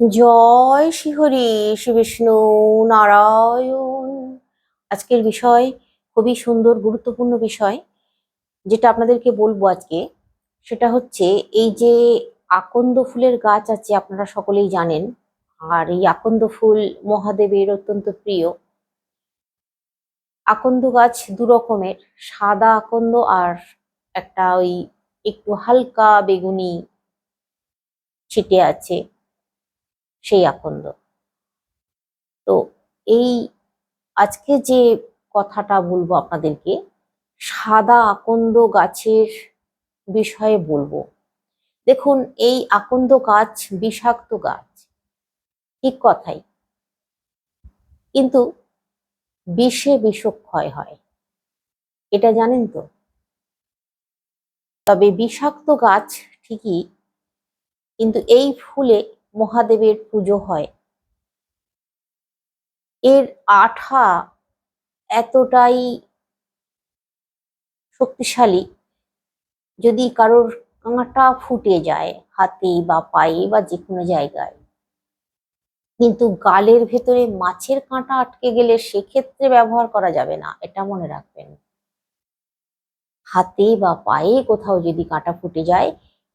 জয় শ্রীহরি, শ্রী বিষ্ণু নারায়ণ। আজকের বিষয় খুবই সুন্দর, গুরুত্বপূর্ণ বিষয়, যেটা আপনাদেরকে বলব আজকে। সেটা হচ্ছে এই যে আকন্দ ফুলের গাছ আছে, আপনারা সকলেই জানেন, আর এই আকন্দ ফুল মহাদেবের অত্যন্ত প্রিয়। আকন্দ গাছ দু রকমের, সাদা আকন্দ আর একটা ওই একটু হালকা বেগুনি ছিটে আছে। সেই আকন্দ। তো এই আজকে যে কথাটা বলব আপনাদেরকে, সাদা আকন্দ গাছের বিষয়ে বলব। দেখুন, এই আকন্দ গাছ বিষাক্ত গাছ, ঠিক কথাই। কিন্তু বিষে বিষক্ষয় হয়, এটা জানেন তো? তবে বিষাক্ত গাছ ঠিকই, কিন্তু এই ফুলে মহাদেবের পুজো হয়। এর আঠা এতটাই শক্তিশালী যদি কারোর কাঁটা ফুটে যায় হাতে বা পায়ে বা যে কোনো জায়গায়। কিন্তু গালের ভেতরে মাছের কাঁটা আটকে গেলে সেক্ষেত্রে ব্যবহার করা যাবে না, এটা মনে রাখবেন। হাতে বা পায়ে কোথাও যদি কাঁটা ফুটে যায়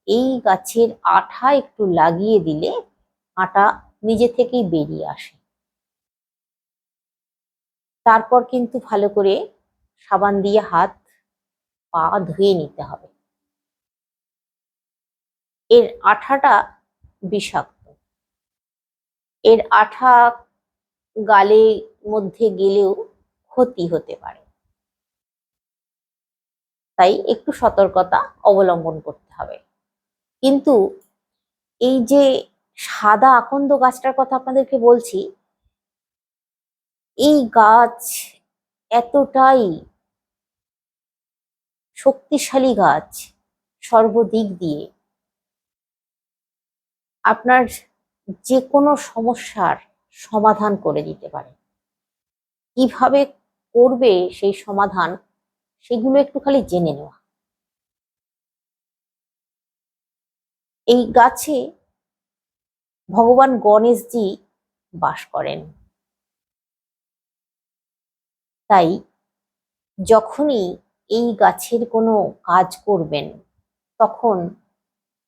এই গাছের আঠা একটু লাগিয়ে দিলে আটা নিজে থেকেই বেরিয়ে আসে। তারপর কিন্তু ভালো করে সাবান দিয়ে হাত, পা ধুয়ে নিতে হবে। এর আঠাটা বিষাক্ত। এর আঠা গালে মধ্যে গেলেও ক্ষতি হতে পারে। তাই একটু সতর্কতা অবলম্বন করতে হবে। কিন্তু এই যে সাদা আকন্দ গাছটার কথা আপনাদেরকে বলছি, এই গাছ এতটাই শক্তিশালী গাছ সর্বদিক দিয়ে। আপনার যে কোনো সমস্যার সমাধান করে দিতে পারে। কীভাবে করবে সেই সমাধান, সেগুলো একটু খালি জেনে নেওয়া। এই গাছে ভগবান গণেশজি বাস করেন। তাই যখনই এই গাছের কোনো কাজ করবেন, তখন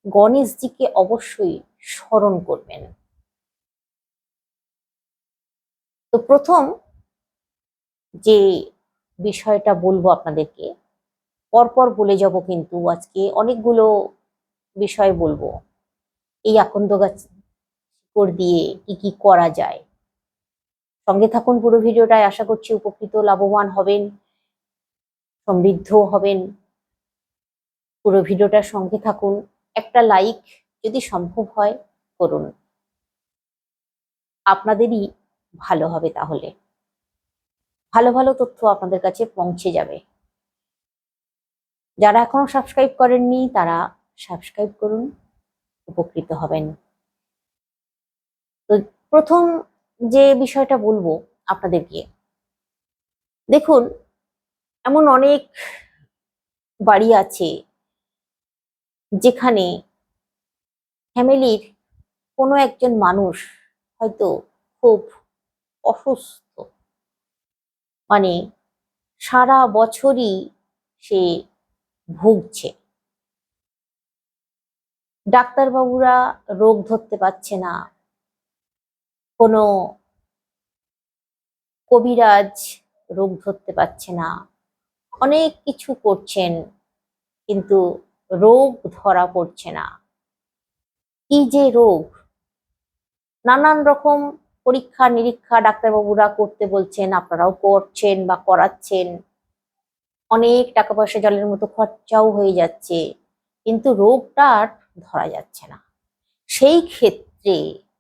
গণেশজিকে অবশ্যই স্মরণ করবেন। তো প্রথম যে বিষয়টা বলব আপনাদেরকে, পরপর বলে যাব কিন্তু আজকে অনেকগুলো বিষয় বলব। এই আকন্দ গাছ শিকড় দিয়ে কি কি করা যায়। সঙ্গে থাকুন পুরো ভিডিওটায়। আশা করছি উপকৃত, লাভবান হবেন, সমৃদ্ধ হবেন। পুরো ভিডিওটার সঙ্গে থাকুন। একটা লাইক যদি সম্ভব হয়, করুন। আপনাদেরই ভালো হবে তাহলে। ভালো ভালো তথ্য আপনাদের কাছে পৌঁছে যাবে। যারা এখনও সাবস্ক্রাইব করেননি, তারা সাবস্ক্রাইব করুন, উপকৃত হবেন। তো প্রথম যে বিষয়টা বলব আপনাদেরকে, দেখুন, এমন অনেক বাড়ি আছে যেখানে ফ্যামিলির কোনো একজন মানুষ হয়তো খুব অসুস্থ। মানে সারা বছরই সে ভুগছে। ডাক্তারবাবুরা রোগ ধরতে পারছে না। কোনো কবিরাজ রোগ ধরতে পারছে না। অনেক কিছু করছেন, কিন্তু রোগ ধরা পড়ছে না। কি যে রোগ? নানান রকম পরীক্ষা নিরীক্ষা ডাক্তারবাবুরা করতে বলছেন, আপনারাও করছেন বা করাচ্ছেন। অনেক টাকা পয়সা জলের মতো খরচাও হয়ে যাচ্ছে। কিন্তু রোগটা আর ধরা যাচ্ছে না। সেই ক্ষেত্রে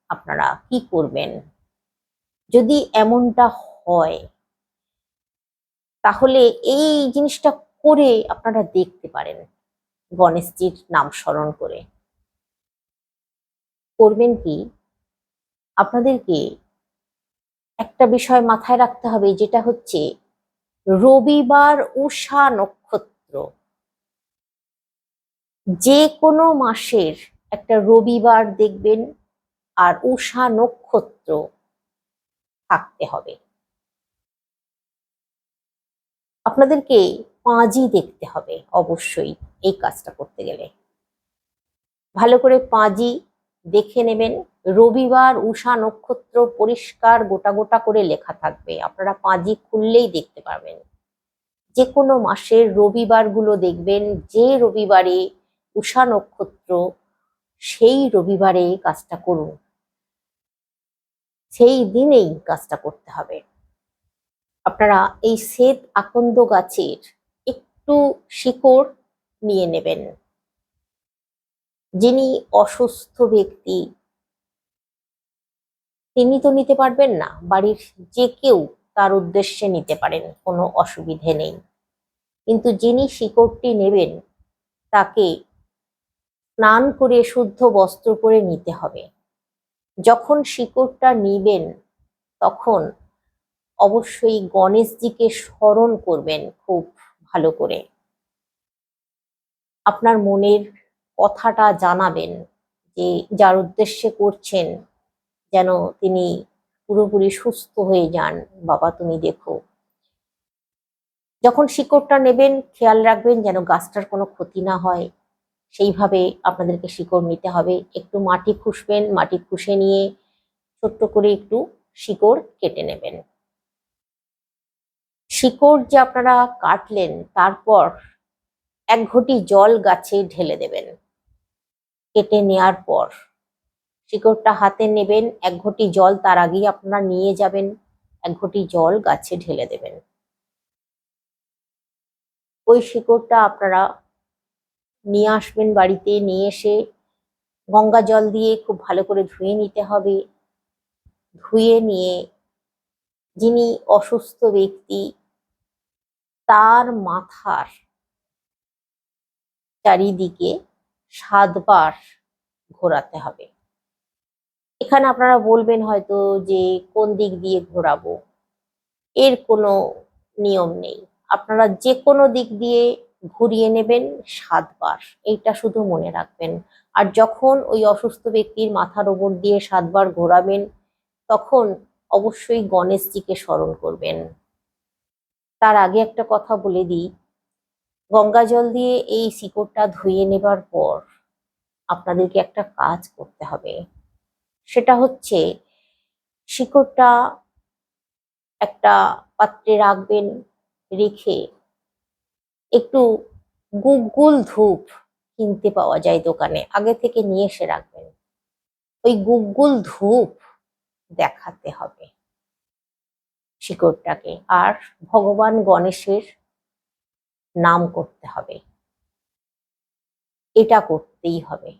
আপনারা কি করবেন? যদি এমনটা হয়, তাহলে এই জিনিসটা করে আপনারা দেখতে পারেন, গণেশজির নাম স্মরণ করে। করবেন কি? আপনাদেরকে একটা বিষয় মাথায় রাখতে হবে, যেটা হচ্ছে রবিবার উষা নক্ষত্র যে কোনো মাসের একটা রবিবার দেখবেন আর উষা নক্ষত্র থাকতে হবে। আপনাদেরকে পাঁজি দেখতে হবে অবশ্যই এই কাজটা করতে গেলে। ভালো করে পাঁজি দেখে নেবেন। রবিবার, উষা নক্ষত্র পরিষ্কার গোটা গোটা করে লেখা থাকবে। আপনারা পাঁজি খুললেই দেখতে পারবেন। যে কোনো মাসের রবিবারগুলো দেখবেন। যে রবিবারে উষা নক্ষত্র সেই রবিবারে কাজটা করুন। সেই দিনেই কাজটা করতে হবে। আপনারা এই শ্বেত আকন্দ গাছের একটু শিকড় নিয়ে নেবেন। যিনি অসুস্থ ব্যক্তি, তিনি তো নিতে পারবেন না। বাড়ির যে কেউ তার উদ্দেশ্যে নিতে পারেন, কোনো অসুবিধে নেই। কিন্তু যিনি শিকড়টি নেবেন, তাকে স্নান করে শুদ্ধ বস্ত্র পরে নিতে হবে। যখন শিকড়টা নিবেন, তখন অবশ্যই গণেশজিকে স্মরণ করবেন খুব ভালো করে। আপনার মনের কথাটা জানাবেন যে, যার উদ্দেশ্যে করছেন, যেন তিনি পুরোপুরি সুস্থ হয়ে যান। বাবা, তুমি দেখো। যখন শিকড়টা নেবেন, খেয়াল রাখবেন যেন গাছটার কোনো ক্ষতি না হয়। সেইভাবে আপনাদেরকে শিকড় নিতে হবে। একটু মাটি খুসবেন, মাটি খুশে নিয়ে ছোট্ট করে একটু শিকড় কেটে নেবেন। শিকড় যে আপনারা কাটলেন, তারপর এক ঘটি জল গাছে ঢেলে দেবেন। কেটে নেয়ার পর শিকড়টা হাতে নেবেন, এক ঘটি জল তার আগেই আপনারা নিয়ে যাবেন, এক ঘটি জল গাছে ঢেলে দেবেন। ওই শিকড়টা আপনারা নিয়ে আসবেন বাড়িতে, নিয়ে এসে গঙ্গা জল দিয়ে খুব ভালো করে ধুয়ে নিতে হবে। ধুয়ে নিয়ে যিনি অসুস্থ ব্যক্তি, তার মাথার চারিদিকে সাতবার ঘোরাতে হবে। এখানে আপনারা বলবেন হয়তো যে, কোন দিক দিয়ে ঘোরাবো? এর কোনো নিয়ম নেই। আপনারা যে কোনো দিক দিয়ে ঘুরিয়ে নেবেন সাতবার। এইটা শুধু মনে রাখবেন। আর যখন ওই অসুস্থ ব্যক্তির মাথার ওপর দিয়ে সাতবার ঘোরাবেন, তখন অবশ্যই গণেশজিকে স্মরণ করবেন। তার আগে একটা কথা বলে দিই। গঙ্গা জল দিয়ে এই শিকড়টা ধুয়ে নেবার পর আপনাদেরকে একটা কাজ করতে হবে। সেটা হচ্ছে শিকড়টা একটা পাত্রে রাখবেন, রেখে একটু গুগুল ধূপ কিনতে পাওয়া যায় দোকানে। আগে থেকে নিয়ে এসে রাখবেন। ওই গুগুল ধূপ দেখাতে হবে শিকড়টাকে। আর ভগবান গণেশের নাম করতে হবে। এটা করতেই হবে।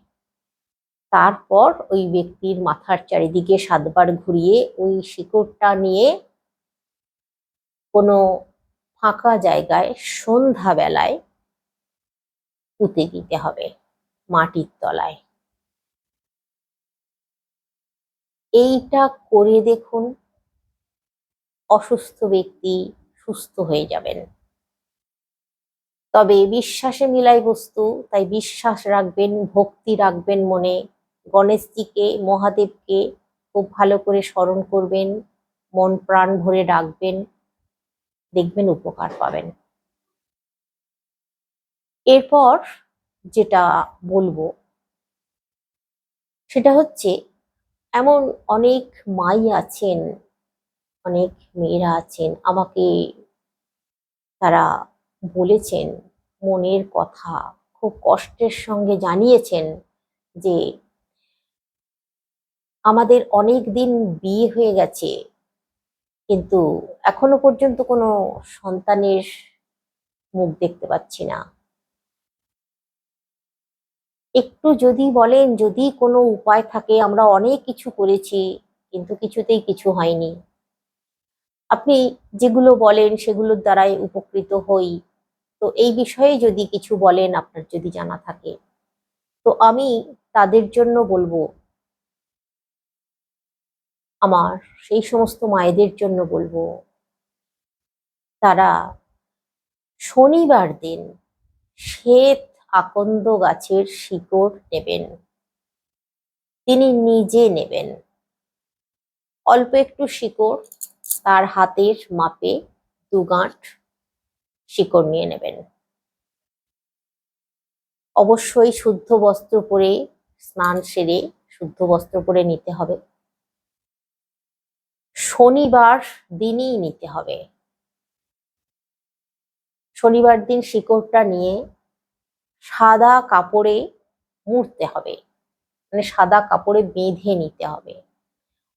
তারপর ওই ব্যক্তির মাথার চারিদিকে সাতবার ঘুরিয়ে ওই শিকড়টা নিয়ে কোনো ফাঁকা জায়গায় সন্ধ্যাবেলায় পুঁতে দিতে হবে মাটির তলায়। এইটা করে দেখুন, অসুস্থ ব্যক্তি সুস্থ হয়ে যাবেন। তবে বিশ্বাসে মিলাই বস্তু, তাই বিশ্বাস রাখবেন, ভক্তি রাখবেন মনে। গণেশজিকে, মহাদেবকে খুব ভালো করে স্মরণ করবেন, মন প্রাণ ভরে ডাকবেন। দেখবেন উপকার পাবেন। এরপর যেটা বলব, সেটা হচ্ছে এমন অনেক মাই আছেন, অনেক মেয়েরা আছেন, আমাকে তারা বলেছেন, মনের কথা, খুব কষ্টের সঙ্গে জানিয়েছেন যে, আমাদের অনেক দিন বিয়ে হয়ে গেছে কিন্তু এখনও পর্যন্ত কোনো সন্তানের মুখ দেখতে পাচ্ছি না। একটু যদি বলেন, যদি কোনো উপায় থাকে, আমরা অনেক কিছু করেছি, কিন্তু কিছুতেই কিছু হয়নি। আপনি যেগুলো বলেন, সেগুলোর দ্বারাই উপকৃত হই। তো এই বিষয়ে যদি কিছু বলেন, আপনার যদি জানা থাকে। তো আমি তাদের জন্য বলব আমার, সেই সমস্ত মায়েদের জন্য বলব। তারা শনিবার দিন শ্বেত আকন্দ গাছের শিকড় নেবেন। তিনি নিজে নেবেন। অল্প একটু শিকড়, তার হাতের মাপে দু গাঁট শিকড় নিয়ে নেবেন। অবশ্যই শুদ্ধ বস্ত্র পরে স্নান সেরে শুদ্ধ বস্ত্র পরে নিতে হবে। শনিবার দিনই নিতে হবে। শনিবার দিন শিকড়টা নিয়ে সাদা কাপড়ে মুড়তে হবে। মানে সাদা কাপড়ে বেঁধে নিতে হবে।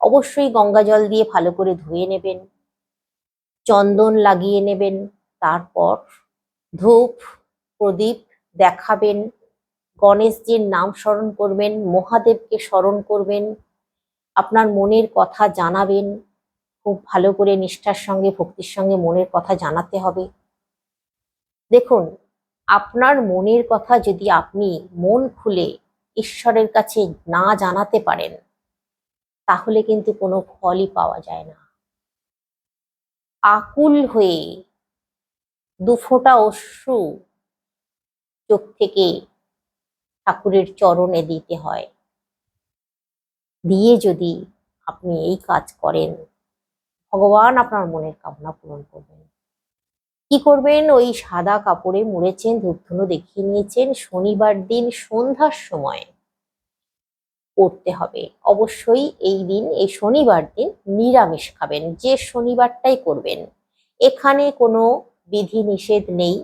অবশ্যই গঙ্গা জল দিয়ে ভালো করে ধুয়ে নেবেন। চন্দন লাগিয়ে নেবেন। তারপর ধূপ, প্রদীপ দেখাবেন। গণেশজির নাম স্মরণ করবেন। মহাদেবকে স্মরণ করবেন। আপনার মনের কথা জানাবেন। খুব ভালো করে নিষ্ঠার সঙ্গে, ভক্তির সঙ্গে মনের কথা জানাতে হবে। দেখুন, আপনার মনের কথা যদি আপনি মন খুলে ঈশ্বরের কাছে না জানাতে পারেন, তাহলে কিন্তু কোনো ফলই পাওয়া যায় না। আকুল হয়ে দুফোঁটা অশ্রু চোখ থেকে ঠাকুরের চরণে দিতে হয়। দিয়ে যদি আপনি এই কাজ করেন ভগবান আপনার মনের কামনা পূরণ করবেন। কি করবেন? ওই সাদা কাপড়ে মুড়েছেন, ধূপধুনো দেখিয়ে নিয়েছেন, শনিবার দিন সন্ধ্যার সময় করতে হবে। অবশ্যই এই দিন, এই শনিবার দিন নিরামিষ খাবেন, যে শনিবারটাই করবেন। এখানে কোনো বিধি নিষেধ নেই,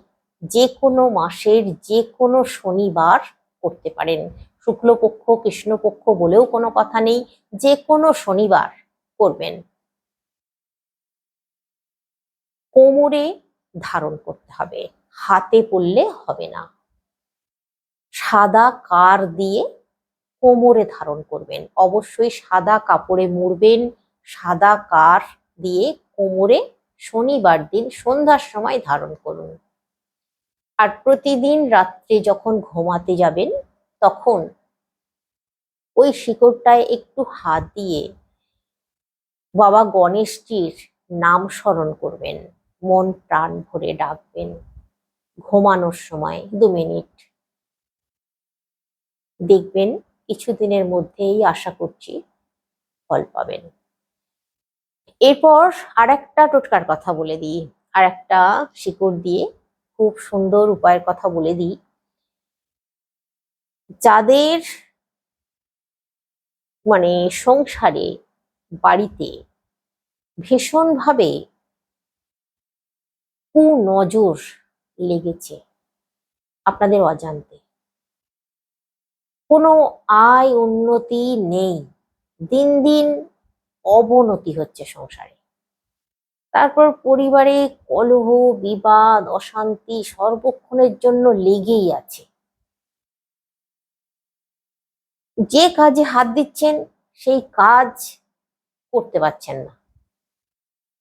যে কোনো মাসের যে কোনো শনিবার করতে পারেন। শুক্লপক্ষ, কৃষ্ণপক্ষ বলেও কোনো কথা নেই, যে কোনো শনিবার করবেন। কোমরে ধারণ করতে হবে, হাতে পড়লে হবে না। সাদা কার দিয়ে কোমরে ধারণ করবেন। অবশ্যই সাদা কাপড়ে মুড়বেন, সাদা কার দিয়ে কোমরে শনিবার দিন সন্ধ্যার সময় ধারণ করুন। আর প্রতিদিন রাত্রে যখন ঘুমাতে যাবেন, তখন ওই শিকড়টায় একটু হাত দিয়ে বাবা গণেশজির নাম স্মরণ করবেন। মন প্রাণ ভরে ডাকবেন। ঘুমানোর সময় দু মিনিট। দেখবেন কিছুদিনের মধ্যেই আশা করছি ফল পাবেন। এরপর আর একটা টোটকার কথা বলে দিই আর একটা শিকড় দিয়ে খুব সুন্দর উপায়ের কথা বলে দিই। যাদের মানে সংসারে, বাড়িতে ভীষণভাবে কুনজর লেগেছে আপনাদের অজান্তে। কোনো আয় উন্নতি নেই। দিন দিন অবনতি হচ্ছে সংসারে। তারপর পরিবারে কলহ, বিবাদ, অশান্তি সর্বক্ষণের জন্য লেগেই আছে। যে কাজে হাত দিচ্ছেন, সেই কাজ করতে পারছেন না।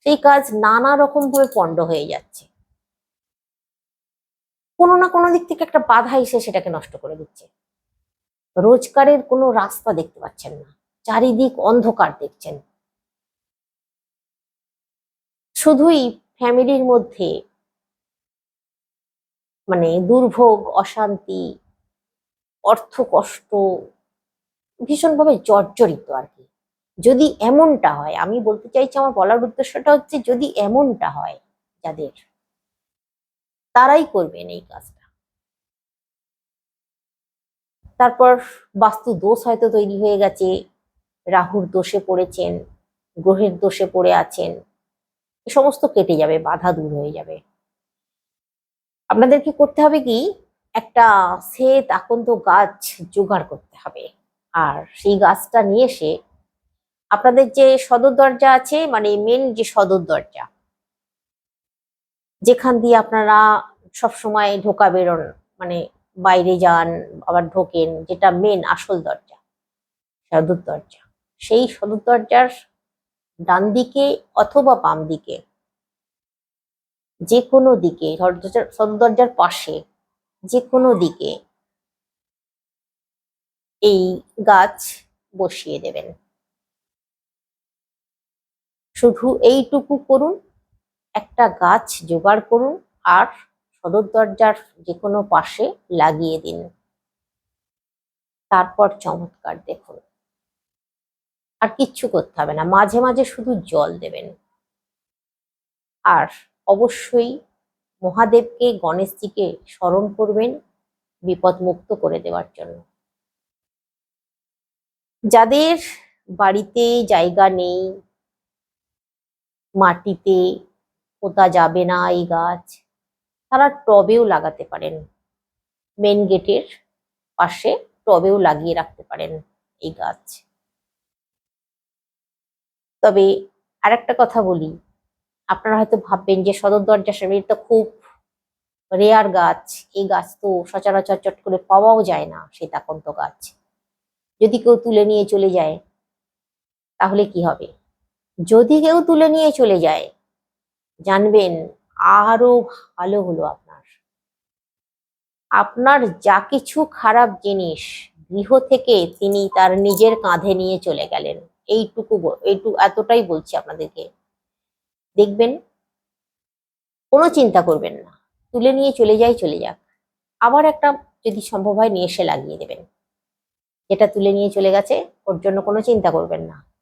সেই কাজ নানা রকম ভাবে পণ্ড হয়ে যাচ্ছে। কোনো না কোনো দিক থেকে একটা বাধা এসে সেটাকে নষ্ট করে দিচ্ছে। রোজগারের কোনো রাস্তা দেখতে পাচ্ছেন না। চারিদিক অন্ধকার দেখছেন। শুধুই ফ্যামিলির মধ্যে মানে দুর্ভোগ, অশান্তি অর্থ কষ্ট ভীষণভাবে জর্জরিত আর কি। যদি এমনটা হয়, আমি বলতে চাইছি আমার বলার উদ্দেশ্যটা হচ্ছে যদি এমনটা হয় যাদের, তারাই করবেন এই কাজটা। তারপর বাস্তু দোষ হয়তো তৈরি হয়ে গেছে, রাহুর দোষে পড়েছেন, গ্রহের দোষে পড়ে আছেন, এ সমস্ত কেটে যাবে, বাধা দূর হয়ে যাবে। আপনাদেরকে করতে হবে কি, একটা শ্বেত আকন্ত গাছ জোগাড় করতে হবে। আর সেই গাছটা নিয়ে এসে আপনাদের যে সদর দরজা আছে মানে মেন যে সদর দরজা, যেখান দিয়ে আপনারা সব সময় ঢোকা বেরোন মানে বাইরে যান, আবার ঢোকেন, যেটা মেন আসল দরজা, সদর দরজা। সেই সদর দরজার ডান দিকে অথবা বাম দিকে যে কোনো দিকে সদর দরজার পাশে যে কোনো দিকে এই গাছ বসিয়ে দেবেন। শুধু এইটুকু করুন, একটা গাছ জোগাড় করুন আর সদর দরজার যে কোনো পাশে লাগিয়ে দিন। তারপর চমৎকার দেখুন। আর কিচ্ছু করতে হবে না, মাঝে মাঝে শুধু জল দেবেন। আর অবশ্যই মহাদেবকে, গণেশজিকে স্মরণ করবেন বিপদ মুক্ত করে দেওয়ার জন্য। যাদের বাড়িতে জায়গা নেই মাটিতে পোতা যাবে না এই গাছ। তারা টবেও লাগাতে পারেন। মেন গেটের পাশে টবেও লাগিয়ে রাখতে পারেন এই গাছ। তবে আর একটা কথা বলি, আপনারা হয়তো ভাববেন যে সদর দরজার সামনে তো খুব রেয়ার গাছ, এই গাছ তো সচরাচর চট করে পাওয়াও যায় না সীতাকন্ত গাছ। যদি কেউ তুলে নিয়ে চলে যায়, তাহলে কি হবে? যদি কেউ তুলে নিয়ে চলে যায়, জানবেন আরও ভালো হলো আপনার। আপনার যা কিছু খারাপ জিনিস গৃহ থেকে তিনি তার নিজের কাঁধে নিয়ে চলে গেলেন। এইটুকু এইটুকু এতটাই বলছি আপনাদেরকে। দেখবেন, কোনো চিন্তা করবেন না। তুলে নিয়ে চলে যাই, চলে যাক। আবার একটা যদি সম্ভব হয় নিয়ে এসে লাগিয়ে দেবেন। যেটা তুলে নিয়ে চলে গেছে, ওর জন্য কোনো চিন্তা করবেন না।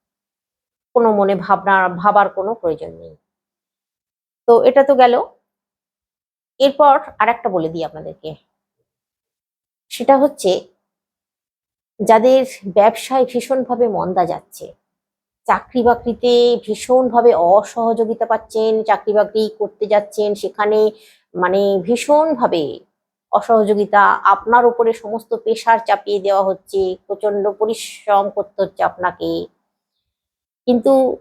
কোনো মনে ভাবনা, ভাবার কোনো প্রয়োজন নেই। তো এটা তো গেল। এরপর আরেকটা বলে দিই আপনাদেরকে। সেটা হচ্ছে, যাদের ব্যবসায় ভীষণভাবে মন্দা যাচ্ছে চাকরি বাকরিতে ভীষণভাবে অসহযোগিতা পাচ্ছেন চাকরি বাকরি করতে যাচ্ছেন, সেখানে মানে ভীষণভাবে অসহযোগিতা, আপনার উপরে সমস্ত পেশার চাপিয়ে দেওয়া হচ্ছে প্রচণ্ড পরিশ্রম করতে হচ্ছে আপনাকে। কিন্তু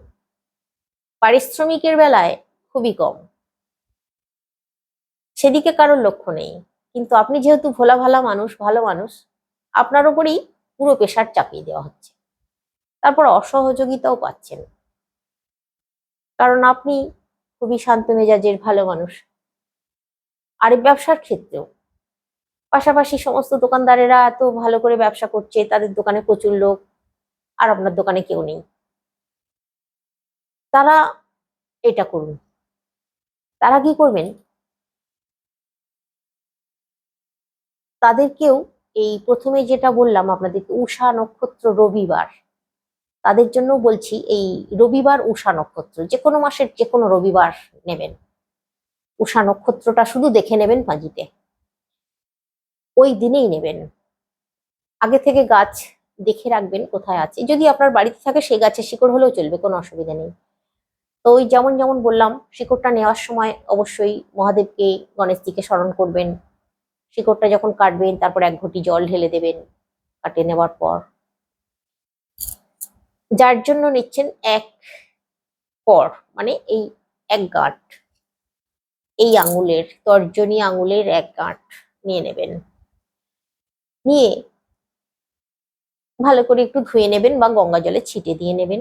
পারিশ্রমিকের বেলায় খুবই কম। সেদিকে কারোর লক্ষ্য নেই। কিন্তু আপনি যেহেতু ভোলা ভালা মানুষ, ভালো মানুষ, আপনার উপরেই পুরো পেশার চাপিয়ে দেওয়া হচ্ছে। তারপর অসহযোগিতাও পাচ্ছেন। কারণ আপনি খুবই শান্ত মেজাজের ভালো মানুষ। আর ব্যবসার ক্ষেত্রেও। পাশাপাশি সমস্ত দোকানদারেরা এত ভালো করে ব্যবসা করছে, তাদের দোকানে প্রচুর লোক, আর আপনার দোকানে কেউ নেই। তারা এটা করুন তারা কি করবেন? তাদেরকেও এই প্রথমে যেটা বললাম আপনাদেরকে, উষা নক্ষত্র রবিবার। তাদের জন্য বলছি এই রবিবার উষা নক্ষত্র যে কোনো মাসের যে কোনো রবিবার নেবেন। উষা নক্ষত্রটা শুধু দেখে নেবেন পাঁজিতে ওই দিনেই নেবেন। আগে থেকে গাছ দেখে রাখবেন কোথায় আছে। যদি আপনার বাড়িতে থাকে, সেই গাছের শিকড় হলেও চলবে, কোনো অসুবিধা নেই। তো ওই যেমন যেমন বললাম, শিকড়টা নেওয়ার সময় অবশ্যই মহাদেবকে গণেশজিকে স্মরণ করবেন। শিকড়টা যখন কাটবেন, তারপর এক ঘটি জল ঢেলে দেবেন কাটে নেওয়ার পর। যার জন্য নিচ্ছেন এক পর মানে এই এক গাঁট। এই আঙুলের, তর্জনী আঙুলের এক গাঁট নিয়ে নেবেন। নিয়ে ভালো করে একটু ধুয়ে নেবেন বা গঙ্গা জলে ছিটে দিয়ে নেবেন।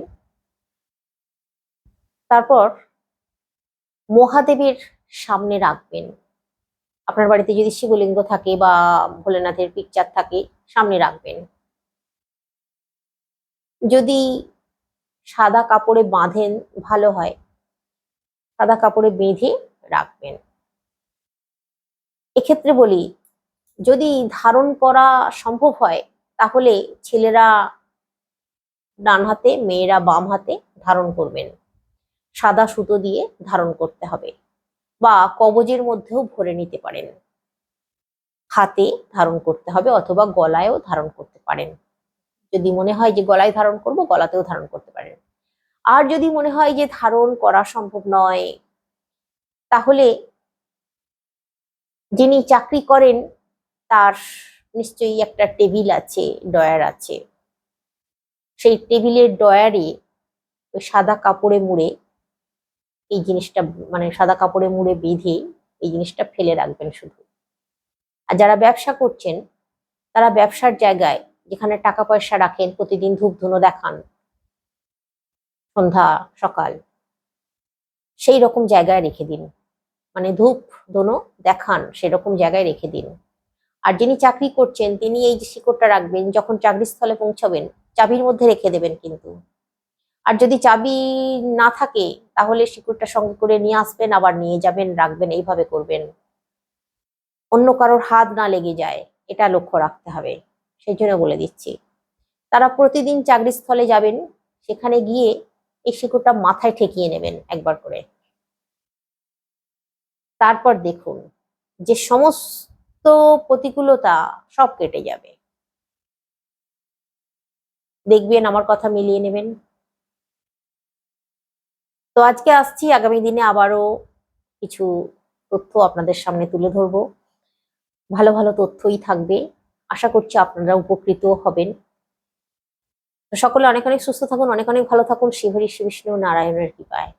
তারপর মহাদেবের সামনে রাখবেন। আপনার বাড়িতে যদি শিবলিঙ্গ থাকে বা ভোলেনাথের পিকচার থাকে, সামনে রাখবেন। যদি সাদা কাপড়ে বাঁধেন, ভালো হয়। সাদা কাপড়ে বেঁধে রাখবেন। এক্ষেত্রে বলি, যদি ধারণ করা সম্ভব হয়, তাহলে ছেলেরা ডান হাতে, মেয়েরা বাম হাতে ধারণ করবেন। সাদা সুতো দিয়ে ধারণ করতে হবে বা কবজের মধ্যেও ভরে নিতে পারেন। হাতে ধারণ করতে হবে অথবা গলায়ও ধারণ করতে পারেন। যদি মনে হয় যে গলায় ধারণ করব, গলাতেও ধারণ করতে পারেন। আর যদি মনে হয় যে ধারণ করা সম্ভব নয়, তাহলে যিনি চাকরি করেন, তার নিশ্চয়ই একটা টেবিল আছে ডয়ার আছে। সেই টেবিলের ডয়ারে ওই সাদা কাপড়ে মুড়ে এই জিনিসটা মানে সাদা কাপড়ে মুড়ে বেঁধে এই জিনিসটা ফেলে রাখবেন শুধু। আর যারা ব্যবসা করছেন, তারা ব্যবসার জায়গায় যেখানে টাকা পয়সা রাখেন, প্রতিদিন ধূপ ধুনো দেখান, সন্ধ্যা, সকাল, সেই রকম জায়গায় রেখে দিন। মানে ধূপ ধুনো দেখান, সেরকম জায়গায় রেখে দিন। আর যিনি চাকরি করছেন, তিনি এই শিকড়টা রাখবেন, যখন চাকরিস্থলে পৌঁছাবেন, চাবির মধ্যে রেখে দেবেন কিন্তু। আর যদি চাবি না থাকে, তাহলে শিকড়টা সঙ্গে করে নিয়ে আসবেন, আবার নিয়ে যাবেন, রাখবেন, এইভাবে করবেন। অন্য কারোর হাত না লেগে যায়, এটা লক্ষ্য রাখতে হবে, সেই জন্য বলে দিচ্ছি। তারা প্রতিদিন চাকরিস্থলে যাবেন, সেখানে গিয়ে এই শিকড়টা মাথায় ঠেকিয়ে নেবেন একবার করে। তারপর দেখুন, যে সমস্ত প্রতিকূলতা সব কেটে যাবে। দেখবেন আমার কথা মিলিয়ে নেবেন। তো আজকে আসছি, আগামী দিনে আবারও কিছু তথ্য আপনাদের সামনে তুলে ধরব। ভালো ভালো তথ্যই থাকবে। আশা করছি আপনারা উপকৃত হবেন। সকলে অনেক অনেক সুস্থ থাকুন, অনেক অনেক ভালো থাকুন। শিহরি শ্রী বিষ্ণু নারায়ণের কৃপায়।